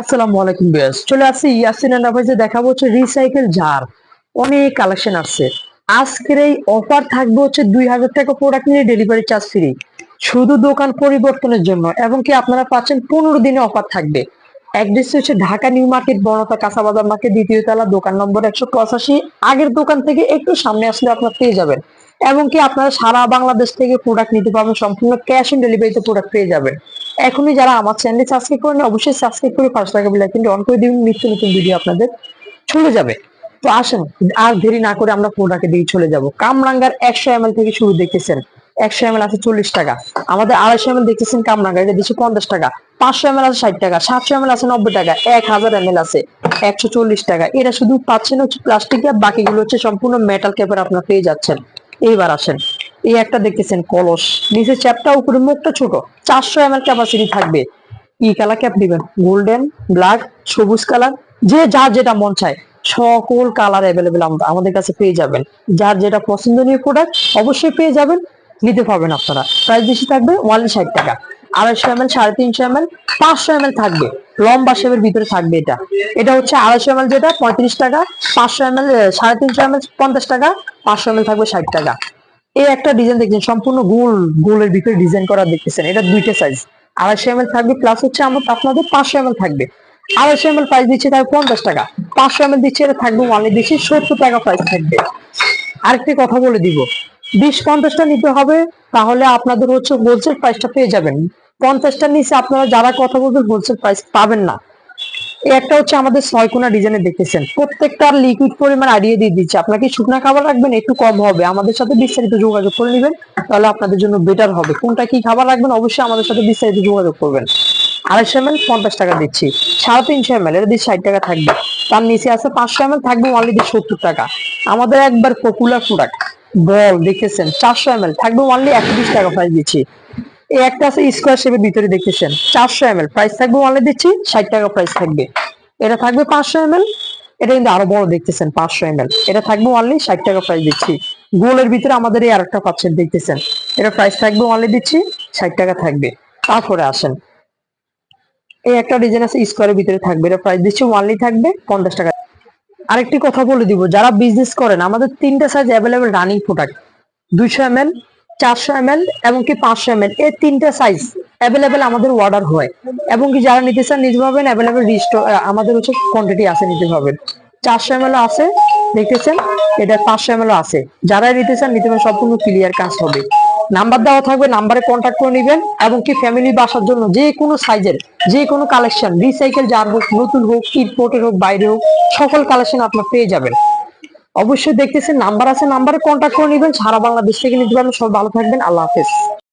আসসালামু আলাইকুম চলে ইয়াসিন দেখাবো হচ্ছে রিসাইকেল জার অনেক কালেকশন আসছে। আজকের এই অফার থাকবে হচ্ছে দুই হাজার টাকা প্রোডাক্ট নিয়ে ডেলিভারি চার্জ ফ্রি শুধু দোকান পরিবর্তনের জন্য, এবং কি আপনারা পাচ্ছেন পনেরো দিনে অফার থাকবে। অ্যাড্রেস হচ্ছে ঢাকা নিউ মার্কেট, বনতা কাঁচাবাজার মার্কেট, দ্বিতীয় তলা, দোকান নম্বর একশো পঁচাশি। আগের দোকান থেকে একটু সামনে আসলে আপনারা পেয়ে যাবেন। এবং কি আপনারা সারা বাংলাদেশ থেকে প্রোডাক্ট নিতে পারবেন, সম্পূর্ণ ক্যাশ অন ডেলিভারিতে প্রোডাক্ট পেয়ে যাবেন। এখনই যারা আমার চ্যানেল সাবস্ক্রাইব করেন, অবশ্যই সাবস্ক্রাইব করে পাঁচ টাকা বেল আইকনটি অন করে দিবেন নিত্য নতুন ভিডিও আপনাদের চলে যাবে। তো আসেন, আর দেরি না করে আমরা প্রোডাক্টের দিয়ে চলে যাব। কামরাঙ্গার একশো এম থেকে শুরু দেখতেছেন। একশো এম আছে চল্লিশ টাকা। আমাদের আড়াইশো এম দেখতেছেন কামরাঙ্গা এটা দিচ্ছে পঞ্চাশ টাকা। পাঁচশো এম আছে ষাট টাকা, সাতশো এম আছে নব্বই টাকা, এক হাজার এম আছে একশো চল্লিশ টাকা। এটা শুধু পাচ্ছেন হচ্ছে প্লাস্টিক বাকিগুলো হচ্ছে সম্পূর্ণ মেটাল ক্যাপের আপনার পেয়ে যাচ্ছেন। এইবার আসেন। এই একটা দেখতেছেন কলস। নিচে চ্যাপটা উপরে মুখটা ছোট। চারশো এম ক্যাপাসিটি থাকবে। কি কালার ক্যাপ দিবেন? গোল্ডেন ব্ল্যাক সবুজ কালার যে যার যেটা মন চায়। সকল কালার অ্যাভেলেবেল আমাদের কাছে পেয়ে যাবেন। যার যেটা পছন্দনীয় প্রোডাক্ট অবশ্যই পেয়ে যাবেন। নিতে পারবেন আপনারা। প্রাইস বেশি থাকবে ওয়ানলি ষাট টাকা। আড়াইশো এম এল সাড়ে তিনশো এম এল পাঁচশো এম এল থাকবে। লম্বা শেপের ভিতরে থাকবে এটা। এটা হচ্ছে আড়াইশো এম এল যেটা পঁয়ত্রিশ টাকা, পাঁচশো এম এল সাড়ে তিনশো এম এল পঞ্চাশ টাকা, পাঁচশো এম এল থাকবে ষাট টাকা। এই একটা ডিজাইন দেখছেন, সম্পূর্ণ গোল, গোলের ভিতরে ডিজাইন করা দেখতেছেন, এটা দুইটা সাইজ আড়াইশো এম থাকবে প্লাস হচ্ছে আমার আপনাদের পাঁচশো এম থাকবে। আড়াইশো এম প্রাইস দিচ্ছে তাই পঞ্চাশ টাকা। পাঁচশো এম দিচ্ছে এটা থাকবে ওয়ানলি দিচ্ছি সত্তর টাকা প্রাইস থাকবে। আরেকটি কথা বলে দিব, বিশ পঞ্চাশটা নিতে হবে, তাহলে আপনাদের হচ্ছে হোলসেল প্রাইসটা পেয়ে যাবেন। পঞ্চাশটা নিচে আপনারা যারা কথা বলবেন হোলসেল প্রাইস পাবেন না। একটা হচ্ছে আমাদের ছয় কোনা ডিজাইনে দেখতেছেন প্রত্যেকটার লিকুইড পরিমাণ আড়িয়ে দিয়ে দিচ্ছে। আপনাকে শুকনা খাবার রাখবেন, একটু কম হবে। আমাদের সাথে বিস্তারিত যোগাযোগ করে নেবেন, তাহলে আপনাদের জন্য বেটার হবে। কোনটা কি খাবার রাখবেন, অবশ্যই আমাদের সাথে বিস্তারিত যোগাযোগ করবেন। আড়াইশো এম এল পঞ্চাশ টাকা দিচ্ছি। সাড়ে তিনশো এম এল এটা দিয়ে ষাট টাকা থাকবে। তার নিচে আছে পাঁচশো এম এল থাকবে অনলি দিয়ে সত্তর টাকা। আমাদের একবার পপুলার প্রোডাক্ট বল, দেখেছেন? চারশো এম এল থাকবে অনলি একশো বিশ টাকা প্রাইস দিচ্ছি। এই একটা আছে স্কোয়ার শেপের ভিতরে দেখতেছেন। চারশো এম প্রাইস থাকবে অনলি দিচ্ছি, ষাট টাকা প্রাইস থাকবে। এটা থাকবে পাঁচশো এম এটা কিন্তু আরও বড় দেখতেছেন, পাঁচশো এম এটা থাকবে অনলি ষাট টাকা প্রাইস দিচ্ছি। গোলের ভিতরে আমাদের এই আরেকটা পাচ্ছেন দেখতেছেন। এটা প্রাইস থাকবে অনলি দিচ্ছি, ষাট টাকা থাকবে। তারপরে আসেন। এই একটা ডিজাইন আছে স্কোয়ারের ভিতরে থাকবে, এটা প্রাইস দিচ্ছি ওয়ানলি থাকবে, পঞ্চাশ টাকা। আরেকটি কথা বলে দিব, যারা বিজনেস করেন, আমাদের তিনটা সাইজ অ্যাভেলেবেল রানিং প্রোডাক্ট দুইশো এম চারশো এম এল এবং কি পাঁচশো এম এল এই তিনটা সাইজ অ্যাভেলেবেল আমাদের অর্ডার হয়। এবং কি যারা নিতে চান, নিতে পারবেন। অ্যাভেলেবেল আমাদের হচ্ছে কোয়ান্টিটি আছে, নিতে পারবেন। চারশো এম এল আছে, দেখতেছেন? এটা পাঁচশো এম এল আছে। যারা নিতে চান, নিতে পারেন সম্পূর্ণ ক্লিয়ার কাজ হবে। নাম্বার দেওয়া থাকবে নাম্বারে কন্ট্যাক্ট করে নেবেন এবং কি ফ্যামিলি বাসার জন্য যে কোনো সাইজের যে কোনো কালেকশন রিসাইকেল যার হোক, নতুন হোক ইম্পোর্টের হোক, বাইরে হোক, সকল কালেকশন আপনার পেয়ে যাবেন। অবশ্যই দেখতেছেন নাম্বার আছে নাম্বারে কন্ট্যাক্ট করে নেবেন। সারা বাংলাদেশ থেকে নিতে পারবেন। সব ভালো থাকবেন। আল্লাহ হাফেজ।